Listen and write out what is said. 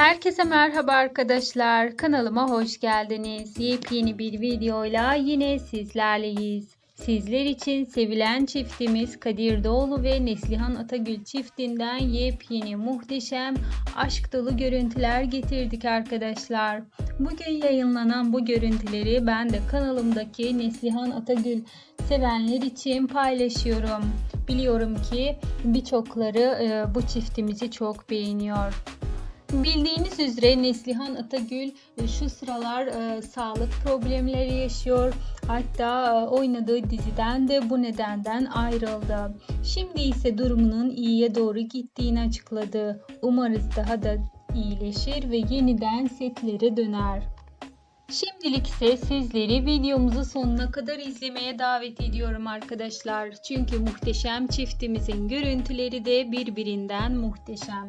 Herkese merhaba arkadaşlar. Kanalıma hoş geldiniz. Yepyeni bir videoyla yine sizlerleyiz. Sizler için sevilen çiftimiz Kadir Doğulu ve Neslihan Atagül çiftinden yepyeni muhteşem aşk dolu görüntüler getirdik arkadaşlar. Bugün yayınlanan bu görüntüleri ben de kanalımdaki Neslihan Atagül sevenler için paylaşıyorum. Biliyorum ki birçokları e, bu çiftimizi çok beğeniyor. Bildiğiniz üzere Neslihan Atagül e, şu sıralar e, sağlık problemleri yaşıyor. Hatta e, oynadığı diziden de bu nedenden ayrıldı. Şimdi ise durumunun iyiye doğru gittiğini açıkladı. Umarız daha da iyileşir ve yeniden setlere döner. Şimdilik ise sizleri videomuzu sonuna kadar izlemeye davet ediyorum arkadaşlar. Çünkü muhteşem çiftimizin görüntüleri de birbirinden muhteşem.